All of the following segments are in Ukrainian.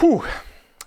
Фух.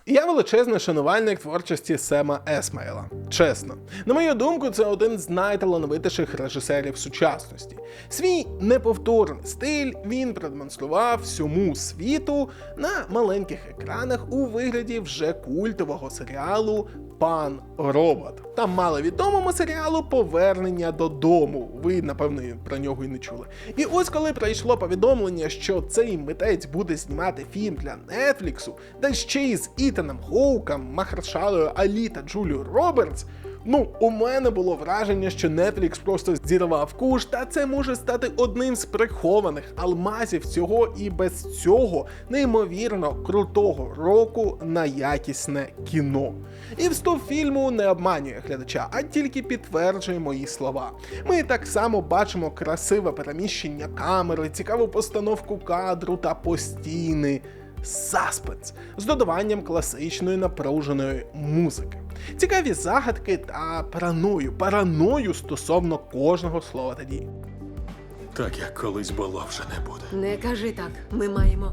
Я величезний шанувальник творчості Сема Есмайла. Чесно, на мою думку, це один з найталановитіших режисерів сучасності. Свій неповторний стиль він продемонстрував всьому світу на маленьких екранах у вигляді вже культового серіалу Пан Робот. Там маловідомому серіалу Повернення додому. Ви, напевно, про нього і не чули. І ось коли прийшло повідомлення, що цей митець буде знімати фільм для Нетфліксу, та ще й з Ітаном Хоуком, Махаршалою Алі та Джулією Робертс. Ну, у мене було враження, що Netflix просто зірвав куш, та це може стати одним з прихованих алмазів цього і без цього неймовірно крутого року на якісне кіно. І вступ фільму не обманює глядача, а тільки підтверджує мої слова. Ми так само бачимо красиве переміщення камери, цікаву постановку кадру та постійний саспенс з додаванням класичної напруженої музики. Цікаві загадки та параною, параною стосовно кожного слова та дії. Так як колись було, вже не буде. Не кажи так, ми маємо.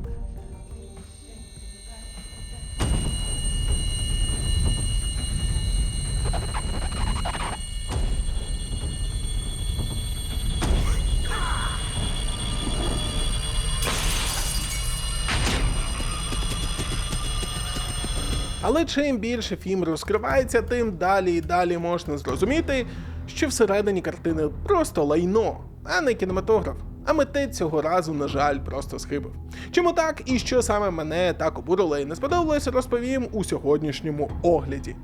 Але чим більше фільм розкривається, тим далі і далі можна зрозуміти, що всередині картини просто лайно, а не кінематограф. А митець цього разу, на жаль, просто схибив. Чому так і що саме мене так обурило і не сподобалось, розповім у сьогоднішньому огляді.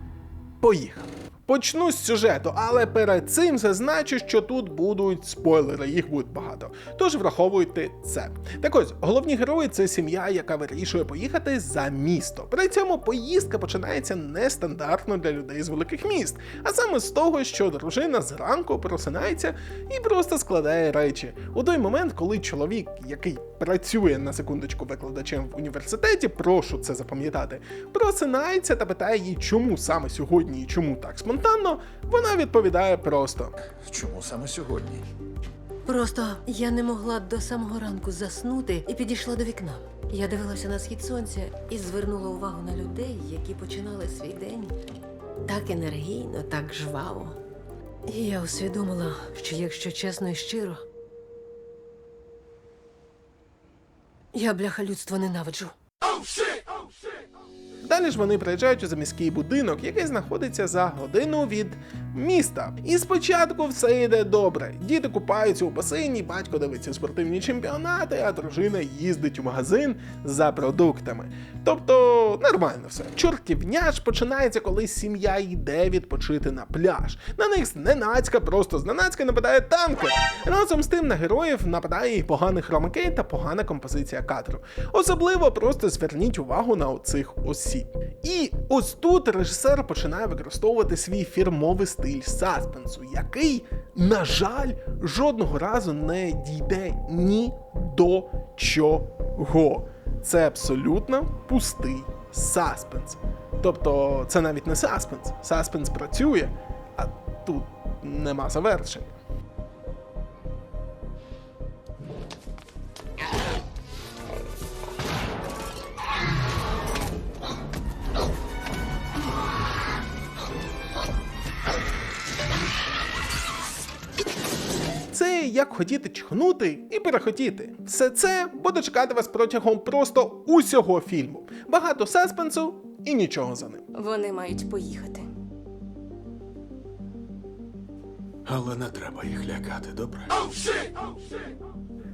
Поїхали. Почну з сюжету, але перед цим зазначу, що тут будуть спойлери, їх буде багато. Тож враховуйте це. Так ось, головні герої це сім'я, яка вирішує поїхати за місто. При цьому поїздка починається нестандартно для людей з великих міст, а саме з того, що дружина зранку просинається і просто складає речі. У той момент, коли чоловік, який працює на секундочку викладачем в університеті, прошу це запам'ятати, просинається та питає її, чому саме сьогодні і чому так спонтанно, вона відповідає просто. Чому саме сьогодні? Просто я не могла до самого ранку заснути і підійшла до вікна. Я дивилася на схід сонця і звернула увагу на людей, які починали свій день так енергійно, так жваво. І я усвідомила, що якщо чесно і щиро, я бляха людство ненавиджу. Далі ж вони приїжджають у заміський будинок, який знаходиться за годину від міста. І спочатку все йде добре. Діти купаються у басейні, батько дивиться спортивні чемпіонати, а дружина їздить у магазин за продуктами. Тобто нормально все. Чортівня ж починається, коли сім'я йде відпочити на пляж. На них зненацька, просто зненацька нападає танкер. Разом з тим на героїв нападає і поганий хромакей та погана композиція кадру. Особливо просто зверніть увагу на оцих осіб. І ось тут режисер починає використовувати свій фірмовий стиль саспенсу, який, на жаль, жодного разу не дійде ні до чого. Це абсолютно пустий саспенс. Тобто, це навіть не саспенс. Саспенс працює, а тут нема завершення. Як хотіти чхнути і перехотіти. Все це буде чекати вас протягом просто усього фільму. Багато саспенсу і нічого за ним. Вони мають поїхати. Але не треба їх лякати, добре?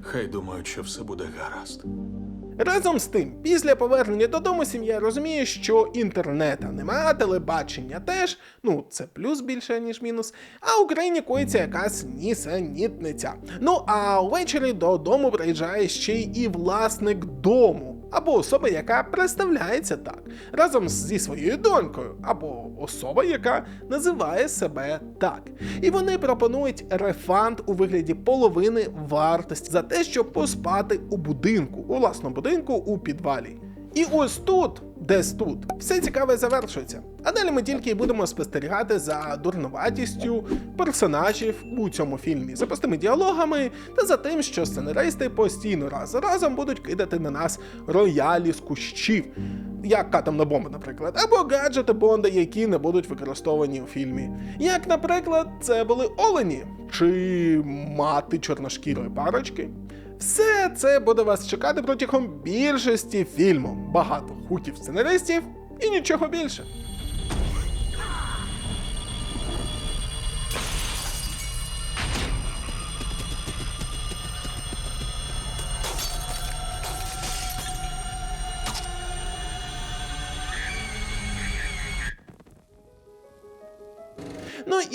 Хай думають, що все буде гаразд. Разом з тим, після повернення додому сім'я розуміє, що інтернета нема, телебачення теж, ну це плюс більше, ніж мінус. А Україні коїться якась нісенітниця. Ну а ввечері додому приїжджає ще й власник дому. Або особа, яка представляється так, разом зі своєю донькою, або особа, яка називає себе так. І вони пропонують рефанд у вигляді половини вартості за те, щоб поспати у будинку, у власному будинку у підвалі. І ось тут, десь тут, все цікаве завершується. А далі ми тільки будемо спостерігати за дурноватістю персонажів у цьому фільмі, за простими діалогами та за тим, що сценаристи постійно раз за разом будуть кидати на нас роялі з кущів. як атомна бомба, наприклад, або гаджети Бонда, які не будуть використовані у фільмі. Як, наприклад, це були Олені чи мати чорношкірої парочки. Все це буде вас чекати протягом більшості фільму. Багато хуків сценаристів і нічого більше.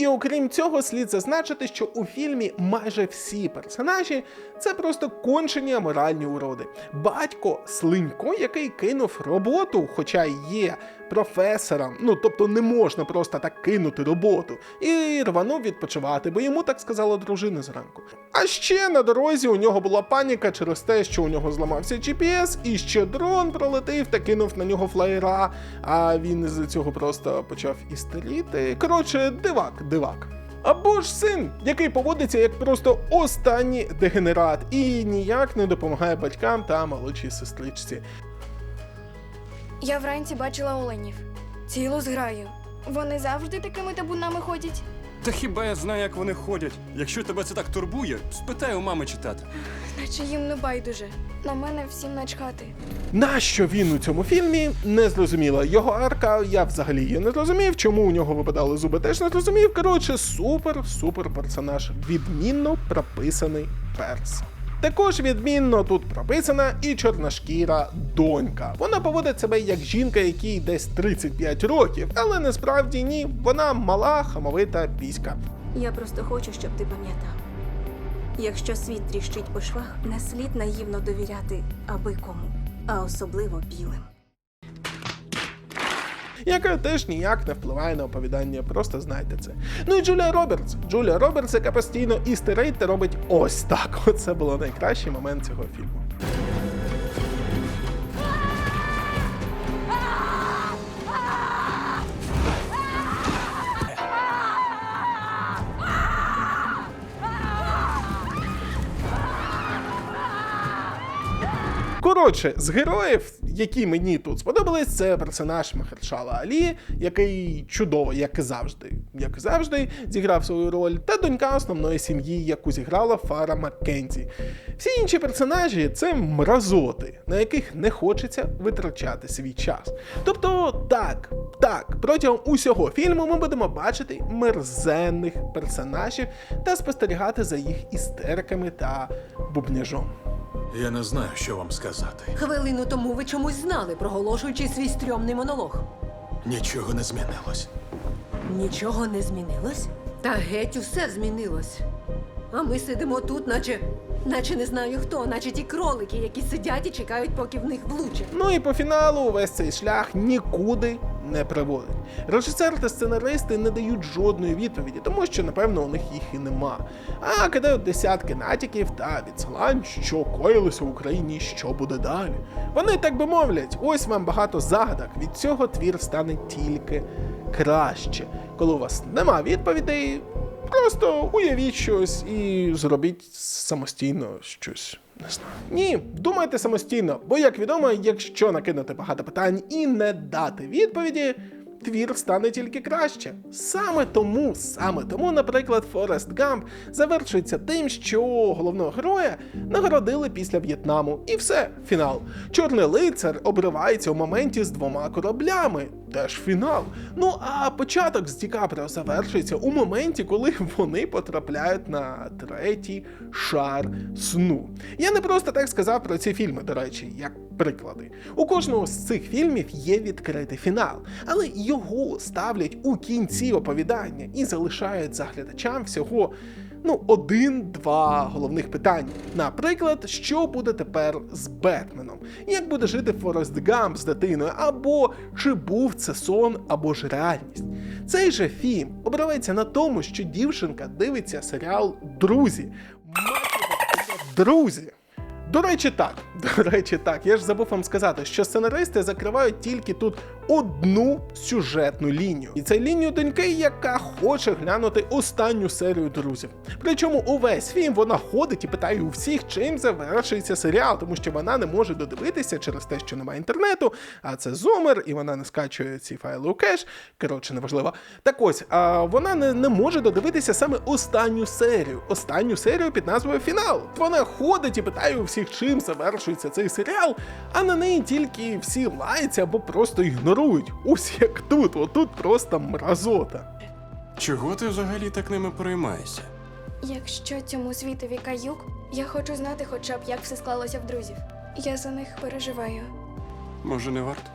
І окрім цього, слід зазначити, що у фільмі майже всі персонажі це просто кончені аморальні уроди. Батько Слинько, який кинув роботу, хоча є професором, ну тобто не можна просто так кинути роботу, і рванув відпочивати, бо йому так сказала дружина зранку. А ще на дорозі у нього була паніка через те, що у нього зламався GPS, і ще дрон пролетив та кинув на нього флеєра, а він з цього просто почав істеріти. Коротше, дивак, дивак. Або ж син, який поводиться як просто останній дегенерат і ніяк не допомагає батькам та молодшій сестричці. Я вранці бачила оленів. Цілу зграю. Вони завжди такими табунами ходять. Та хіба я знаю, як вони ходять? Якщо тебе це так турбує, спитай у мами чи тата. Наче їм не байдуже. На мене всім начхати. Нащо він у цьому фільмі не зрозуміло. Його арка я взагалі її не зрозумів. Чому у нього випадали зуби, теж не зрозумів. Коротше, супер, супер персонаж. Відмінно прописаний перс. Також відмінно тут прописана і чорношкіра донька. Вона поводить себе як жінка, якій десь 35 років, але насправді ні, вона мала, хамовита піська. Я просто хочу, щоб ти пам'ятав. Якщо світ тріщить по швах, не слід наївно довіряти аби кому, а особливо білим. Яка теж ніяк не впливає на оповідання, просто знайте це. Ну і Джулія Робертс. Джулія Робертс, яка постійно істерить робить ось так. Оце було найкращий момент цього фільму. Коротше, з героїв, які мені тут сподобались, це персонаж Махершала Алі, який чудово, як і завжди, як і завжди, зіграв свою роль, та донька основної сім'ї, яку зіграла Фара Маккензі. Всі інші персонажі це мразоти, на яких не хочеться витрачати свій час. Тобто, так, так, протягом усього фільму ми будемо бачити мерзенних персонажів та спостерігати за їх істериками та бубняжом. Я не знаю, що вам сказати. Хвилину тому ви чомусь знали, проголошуючи свій стрьомний монолог. Нічого не змінилось. Нічого не змінилось? Та геть усе змінилось. А ми сидимо тут, наче. наче не знаю хто, наче ті кролики, які сидять і чекають, поки в них влучать. Ну і по фіналу увесь цей шлях нікуди не приводить. Режисер та сценаристи не дають жодної відповіді, тому що, напевно, у них їх і нема. А кидають десятки натяків та відсилань, що коїлося в Україні, що буде далі. Вони так би мовлять, ось вам багато загадок. Від цього твір стане тільки краще. Коли у вас нема відповідей, Просто уявіть щось і зробіть самостійно щось. Не знаю. Ні, думайте самостійно, бо, як відомо, якщо накинути багато питань і не дати відповіді, твір стане тільки краще. Саме тому, саме тому, наприклад, Форест Гамп завершується тим, що головного героя нагородили після В'єтнаму. І все, фінал. Чорний лицар обривається у моменті з двома кораблями. Теж фінал. Ну а початок з Ді Капріо завершується у моменті, коли вони потрапляють на третій шар сну. Я не просто так сказав про ці фільми, до речі, як приклади. У кожного з цих фільмів є відкритий фінал, але його ставлять у кінці оповідання і залишають за глядачам всього. Ну, один-два головних питання. Наприклад, що буде тепер з Бетменом? Як буде жити Форест Гамп з дитиною? Або чи був це сон, або ж реальність? Цей же фільм обривається на тому, що дівчинка дивиться серіал Друзі. Друзі. До речі, так. До речі, так. Я ж забув вам сказати, що сценаристи закривають тільки тут одну сюжетну лінію. І це лінію доньки, яка хоче глянути останню серію друзів. Причому увесь фільм вона ходить і питає у всіх, чим завершується серіал, тому що вона не може додивитися через те, що немає інтернету, а це зумер, і вона не скачує ці файли у кеш. Коротше, неважливо. Так ось, а вона не, не може додивитися саме останню серію. Останню серію під назвою Фінал. Вона ходить і питає у всіх, чим завершується цей серіал, а на неї тільки всі лаються або просто ігнорують. Ось як тут, отут просто мразота. Чого ти взагалі так ними переймаєшся? Якщо цьому світові каюк, я хочу знати хоча б, як все склалося в друзів. Я за них переживаю. Може, не варто?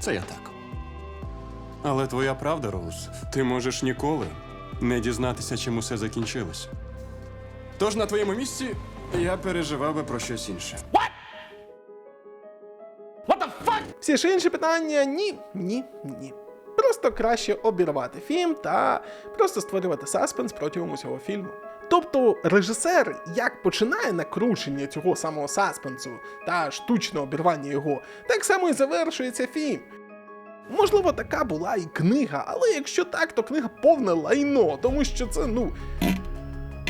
Це я так. Але твоя правда, Роуз, ти можеш ніколи не дізнатися, чим усе закінчилося. Тож на твоєму місці я переживав би про щось інше. Всі ж інші питання ні, ні, ні. Просто краще обірвати фільм та просто створювати саспенс протягом усього фільму. Тобто режисер як починає накручення цього самого саспенсу та штучне обірвання його, так само і завершується фільм. Можливо, така була і книга, але якщо так, то книга повне лайно, тому що це, ну.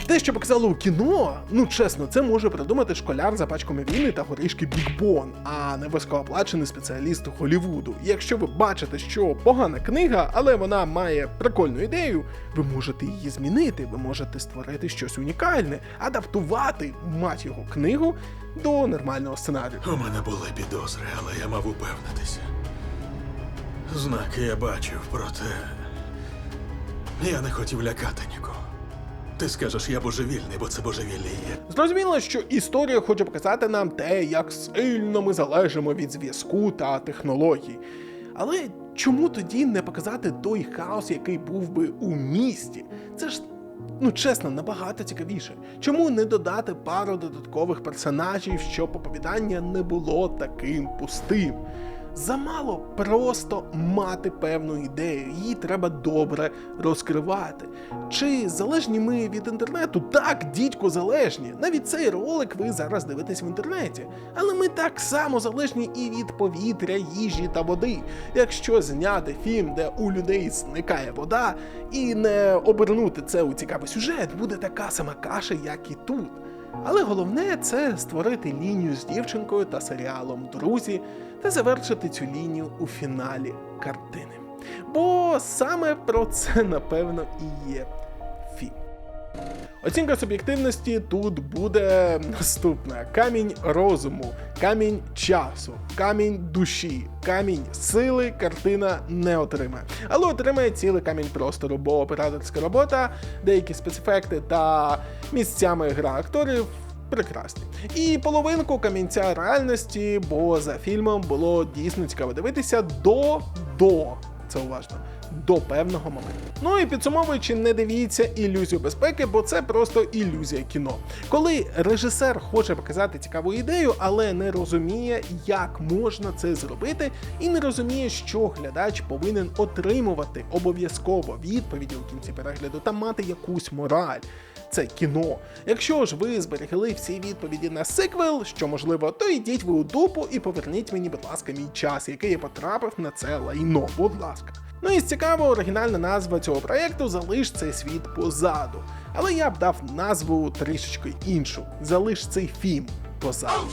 Те, що показали у кіно, ну чесно, це може придумати школяр за пачками війни та горішки Бікбон, а не високооплачений спеціаліст Голівуду. Якщо ви бачите, що погана книга, але вона має прикольну ідею, ви можете її змінити, ви можете створити щось унікальне, адаптувати мать його книгу до нормального сценарію. У мене були підозри, але я мав упевнитися. Знаки я бачив, проте я не хотів лякати нікого. Ти скажеш, я божевільний, бо це божевілля є. Зрозуміло, що історія хоче показати нам те, як сильно ми залежимо від зв'язку та технологій. Але чому тоді не показати той хаос, який був би у місті? Це ж. Ну, чесно, набагато цікавіше. Чому не додати пару додаткових персонажів, щоб оповідання не було таким пустим? Замало просто мати певну ідею, її треба добре розкривати. Чи залежні ми від інтернету? Так, дідько, залежні. Навіть цей ролик ви зараз дивитесь в інтернеті. Але ми так само залежні і від повітря, їжі та води. Якщо зняти фільм, де у людей зникає вода, і не обернути це у цікавий сюжет, буде така сама каша, як і тут. Але головне це створити лінію з дівчинкою та серіалом Друзі та завершити цю лінію у фіналі картини. Бо саме про це напевно і є. Оцінка суб'єктивності тут буде наступна: камінь розуму, камінь часу, камінь душі, камінь сили картина не отримає. Але отримає цілий камінь простору, бо операторська робота, деякі спецефекти та місцями гра акторів. Прекрасні. І половинку камінця реальності, бо за фільмом було дійсно цікаво дивитися до до це уважно. До певного моменту. Ну і підсумовуючи, не дивіться ілюзію безпеки, бо це просто ілюзія кіно. Коли режисер хоче показати цікаву ідею, але не розуміє, як можна це зробити, і не розуміє, що глядач повинен отримувати обов'язково відповіді у кінці перегляду та мати якусь мораль. Це кіно. Якщо ж ви зберегли всі відповіді на сиквел, що можливо, то йдіть ви у дупу і поверніть мені, будь ласка, мій час, який я потрапив на це лайно. Будь ласка. Ну і з цікаво, оригінальна назва цього проєкту Залиш цей світ позаду. Але я б дав назву трішечки іншу. Залиш цей фільм позаду.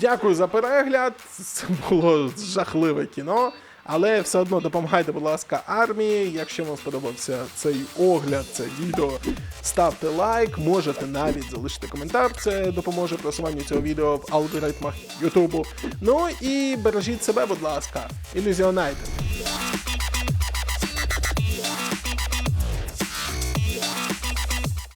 Дякую за перегляд. Це було жахливе кіно. Але все одно допомагайте, будь ласка, армії. Якщо вам сподобався цей огляд, це відео, ставте лайк, можете навіть залишити коментар. Це допоможе просуванню цього відео в алгоритмах Ютубу. Ну і бережіть себе, будь ласка, ілюзіонайте.